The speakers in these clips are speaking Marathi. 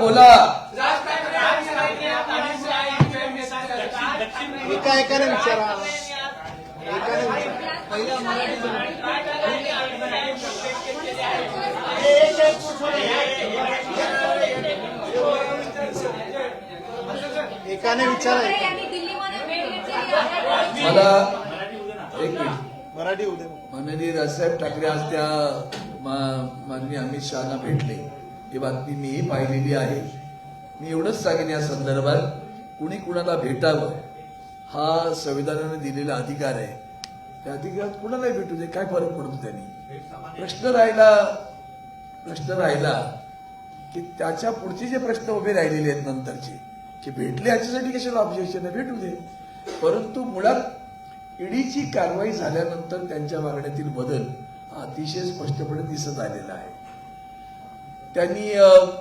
बोला. एका एकाने विचारा. एकाने विचारा. एकाने विचारा. दिल्लीमध्ये भेट घेतलेली आहे. मला एक मिनिट. मराठी उद्या. माननीय राजसाहेब ठाकरे आज त्या मा- माननीय अमित शहाना भेटले. ही बातमी मीही पाहिलेली आहे. मी एवढंच सांगेन या संदर्भात कुणी कुणाला भेटावं हा संविधानाने दिलेला अधिकार आहे. त्या अधिकारात कुणालाही भेटू दे काय फरक पडतो त्यांनी? प्रश्न राहिला प्रश्न राहिला की त्याच्या पुढचे जे प्रश्न उभे राहिलेले आहेत नंतरचे की भेटले याच्यासाठी कशाला ऑब्जेक्शन आहे? भेटू दे. परंतु मुळात ईडीची कारवाई झाल्यानंतर त्यांच्या मागण्यातील बदल अतिशय स्पष्टपणे दिसत आलेला आहे. त्यांनी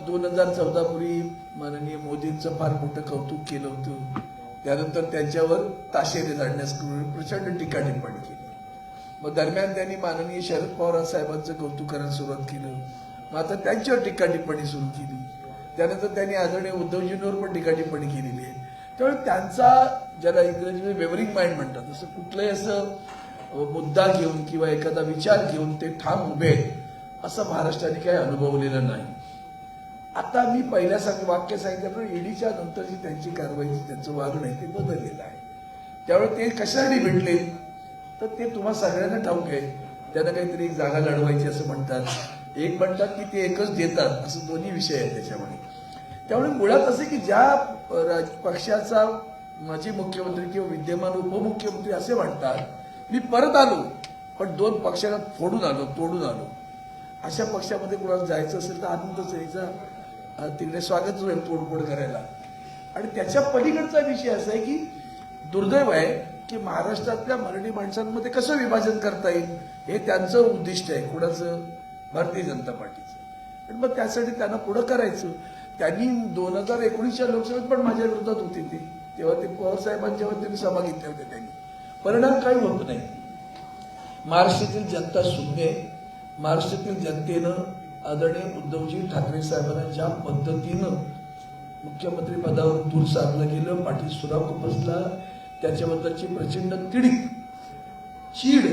दोन हजार चौदा पूर्वी माननीय मोदींचं फार मोठं कौतुक केलं होतं. त्यानंतर त्यांच्यावर ताशेरे जाणण्यास प्रचंड टीका टिप्पणी केली. मग दरम्यान त्यांनी माननीय शरद पवार साहेबांचं कौतुक करायला सुरुवात केलं. मग आता त्यांच्यावर टीका टिप्पणी सुरू केली. त्यानंतर त्यांनी आदरणीय उद्धवजींवर पण टीका टिप्पणी केलेली आहे. त्यामुळे त्यांचा ज्याला इंग्रजीमध्ये म्हणजे वेवरिंग माइंड म्हणतात असं कुठलंही असं मुद्दा घेऊन किंवा एखादा विचार घेऊन ते ठाम उभे आहेत, असं महाराष्ट्राने काही अनुभवलेलं नाही. आता मी पहिल्या वाक्य सांगितल्याप्रमाणे ईडीच्या नंतरची त्यांची कारवाई त्यांचं वागणं आहे ते बदललेलं आहे. त्यामुळे ते कशासाठी भेटले? तर ते तुम्हा सगळ्यांना ठाऊक आहे. त्यांना काहीतरी एक जागा लढवायची असं म्हणतात. एक म्हणतात की ते एकच देतात. असं दोन्ही विषय आहेत त्याच्यामध्ये. त्यामुळे मुळात असे की ज्या राज- पक्षाचा माजी मुख्यमंत्री किंवा विद्यमान उपमुख्यमंत्री असे म्हणतात मी परत आलो पण दोन पक्षाला फोडून आलो तोडून आलो. अशा पक्षामध्ये कुणाला जायचं असेल तर आनंदच यायचा तिकडे स्वागत होईल तोडफोड करायला. आणि त्याच्या पलीकडचा विषय असा आहे की दुर्दैव आहे की महाराष्ट्रातल्या मराठी माणसांमध्ये कसं विभाजन करता येईल हे त्यांचं उद्दिष्ट आहे कुणाचं? भारतीय जनता पार्टीचं. आणि मग त्यासाठी त्यांना पुढं करायचं. त्यांनी दोन हजार एकोणीसच्या लोकसभेत पण माझ्या विरोधात होते ते. तेव्हा ते पवार साहेबांच्या त्यांनी सभा घेतल्या होत्या त्यांनी. परिणाम काही होत नाही. महाराष्ट्रातील जनता शून्य आहे. महाराष्ट्रातील जनतेनं आदरणीय उद्धवजी ठाकरे साहेबांना ज्या पद्धतीनं मुख्यमंत्री पदावर दूर साधलं गेलं पाठी सुराव उपसला त्याच्याबद्दलची प्रचंड तिडीक चीड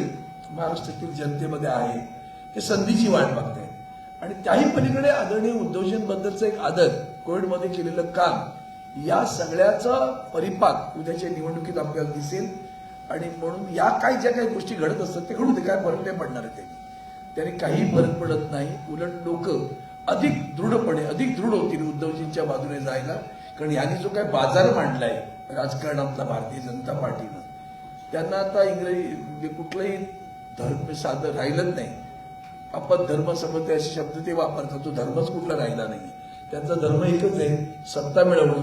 महाराष्ट्रातील जनतेमध्ये आहे हे संधीची वाट बघते आणि त्याही पलीकडे आदरणीय उद्धवजींबद्दलचं एक आदर कोविडमध्ये केलेलं काम या सगळ्याचा परिपाक उद्याच्या निवडणुकीत आपल्याला दिसेल. आणि म्हणून या काही ज्या काही गोष्टी घडत असतात ते घडू दे काय फरक नाही पडणार आहे ते. त्याने काही फरक पडत नाही. उलट लोक अधिक दृढपणे अधिक दृढ होतील उद्धवजींच्या बाजूने जायला. कारण यांनी जो काही बाजार मांडलाय राजकारणातला भारतीय जनता पार्टीनं. त्यांना आता इंग्रजी म्हणजे कुठलंही धर्म साधं राहिलंच नाही. आपण धर्म समजते असे शब्द ते वापरतात तो धर्मच कुठला राहिला नाही. त्यांचा धर्म एकच आहे सत्ता मिळवणं.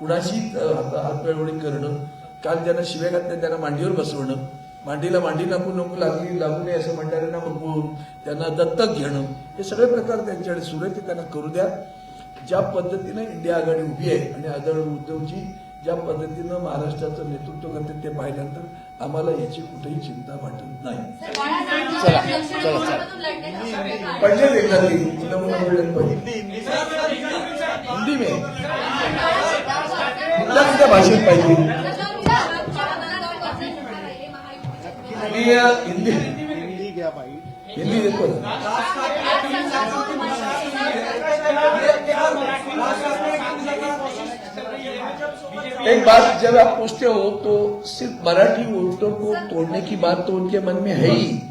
कुणाशी हात हात मिळवणी करणं. काल ज्यांना शिव्या घातल्या त्यांना मांडीवर बसवणं. मांडीला मांडी नको नको लागली लागू नये असं म्हणणाऱ्यांना बघून त्यांना दत्तक घेणं हे सगळे प्रकार त्यांच्याकडे सुरू आहे ते त्यांना करू द्या. ज्या पद्धतीनं इंडिया आघाडी उभी आहे आणि आदरणीय उद्धवजी ज्या पद्धतीनं महाराष्ट्राचं नेतृत्व करते ते पाहिल्यानंतर आम्हाला याची कुठेही चिंता वाटत नाही. हिंदी में. कुठल्या कुठल्या भाषेत पाहिजे? अ, हिंदी हिंदी बाई हिंदी ना एक बात जब आप पूछते हो तो सिर्फ़ मराठी वोटों को तोड़ने की बात तो उनके मन में है ही।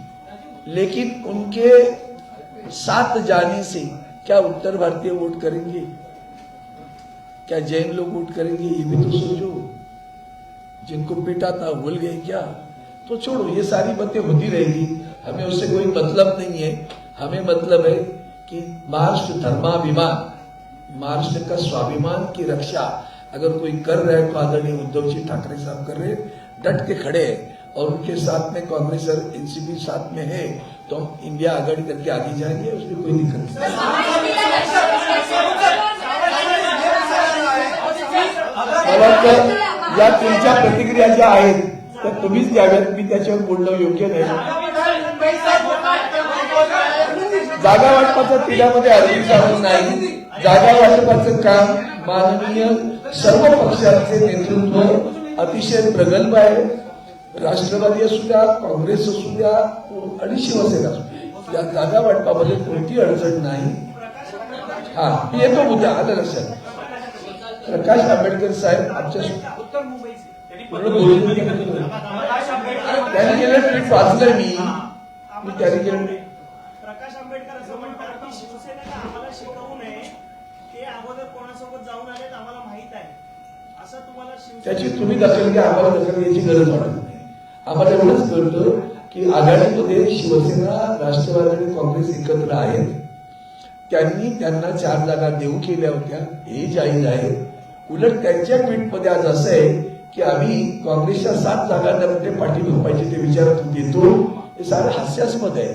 लेकिन उनके साथ जाने से क्या उत्तर भारतीय वोट करेंगे? क्या जैन लोग वोट करेंगे ये भी तो सोचो। जिनको पीटा था भूल गए क्या? तो छोड़ो ये सारी बातें होती रहेगी। हमें उससे कोई मतलब नहीं है। हमें मतलब है कि महाराष्ट्र धर्माभिमान महाराष्ट्र का स्वाभिमान की रक्षा। अगर कोई कर रहा है तो आदरणीय उद्धव जी ठाकरे साहब कर रहे डट के खड़े हैं और उनके साथ में कांग्रेस और एनसीपी साथ में है तो हम इंडिया आघाड़ी करके आगे जाएँगे उसमें कोई दिक्कत नहीं। या तुमच्या प्रतिक्रिया ज्या आहेत त्या तुम्हीच द्याव्यात मी त्याच्यावर बोलणं योग्य नाही. जागा वाटपाचं तिलामध्ये अडचण साधन नाही. जागा वाटपाचं काम माननीय सर्व पक्षांचे नेतृत्व अतिशय प्रगल्भ आहे. राष्ट्रवादी असू द्या काँग्रेस असू द्या आणि शिवसेना असू द्या. या जागा वाटपामध्ये कोणती अडचण नाही. हा मी येतो उद्या आलं लक्षात. प्रकाश आंबेडकर साहेब आमच्या उत्तर बोलून त्यांनी केलं ट्विट वाचलं मी. मी त्यांनी केलं प्रकाश आंबेडकर असं म्हणतात की शिवसेनेला आम्हाला शिकवू नये. ते अगोदर कोणासोबत जाऊन आलेत आम्हाला माहीत आहे. असं तुम्हाला त्याची तुम्ही दखल घ्या आम्हाला दखल घ्यायची गरज वाटत नाही. आम्हाला एवढंच कळतं की आघाडीमध्ये शिवसेना राष्ट्रवादी आणि काँग्रेस एकत्र आहेत. त्यांनी त्यांना चार जागा देऊ केल्या होत्या. हे जाहीर आहे. उलट त्यांच्या ट्विटमध्ये आज असं आहे की आम्ही काँग्रेसच्या सात जागांमध्ये म्हणजे पाठिंबा पाहिजे ते विचारात देतो हे सारं हास्यास्पद आहे.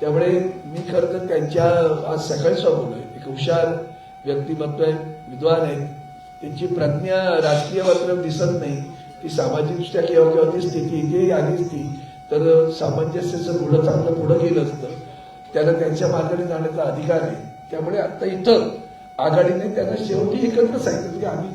त्यामुळे मी खरं तर त्यांच्या आज सकाळी बोललोय. एक हुशार व्यक्तिमत्व आहे विद्वान आहेत त्यांची प्रज्ञा राजकीय मात्र दिसत नाही. ती सामाजिकदृष्ट्या केव्हा केव्हा ती स्थिती इथे आलीच ती तर सामंजस्याचं पुढं चांगलं पुढं गेलं असतं. त्याला त्यांच्या मार्गाने जाण्याचा अधिकार आहे. त्यामुळे आता इथं आघाडीने त्यांना शेवटी एकत्र सांगितलं की आम्ही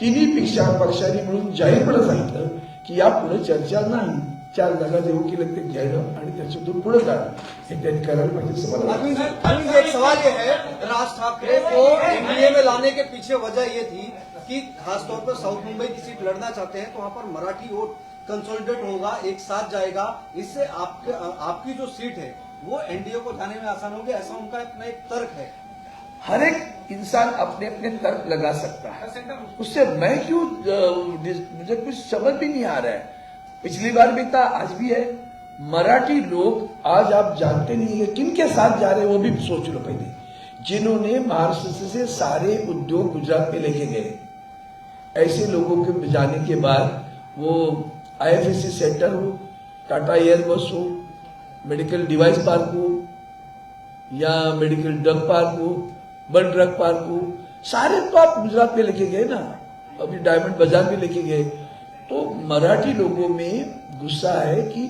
तिन्ही पेक्षा पक्षांनी मिळून जाहीरपणे सांगितलं की यापुढे चर्चा नाही. चार जागा देऊ केलं ते घ्यायला आणि त्याच्यातून पुढे जाणं. हे त्यांनी करायला पाहिजे. जी, एक सवाल ये है राज ठाकरे को एनडीए में लाने के पीछे वजह ये थी कि खासतौर पर साउथ मुंबई की सीट लड़ना चाहते हैं तो वहाँ पर मराठी वोट कंसोलिडेट होगा एक साथ जाएगा। इससे आपके आपकी जो सीट है वो एनडीए को जाने में आसान होगी? ऐसा उनका अपना एक तर्क है। हर एक इंसान अपने अपने तर्क लगा सकता है। उससे मैं क्यों मुझे कुछ समझ भी नहीं आ रहा है। पिछली बार भी था आज भी है। मराठी लोग आज आप जानते नहीं है किन के साथ जा रहे हैं वो भी सोच लो पहले। जिन्होंने महाराष्ट्र से सारे उद्योग गुजरात में लेके गए। ऐसे लोगों के जाने के बाद वो आईएफएससी सेंटर हो टाटा एयरबस हो मेडिकल डिवाइस पार्क हो या मेडिकल ड्रग पार्क हो बन ड्रग पार्क सारे तो आप गुजरात में लेके गए ना। अभी डायमंड बाज़ार में लेके गए। तो मराठी लोगों में गुस्सा है कि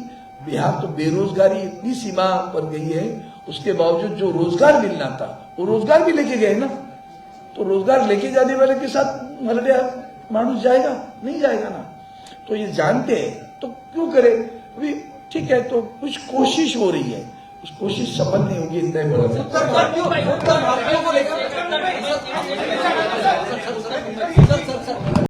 बिहार तो बेरोजगारी इतनी सीमा पर गई है। उसके बावजूद जो रोज़गार मिलना था, वो रोज़गार भी लेके गए ना। तो रोज़गार लेके जाने वाले के साथ मराठा मानुस जाएगा? नहीं जाएगा ना। तो ये जानते हैं तो क्यों करे? अभी ठीक है तो कुछ कोशिश हो रही है। कोशिश सफल नहीं होगी इतना ही बड़ा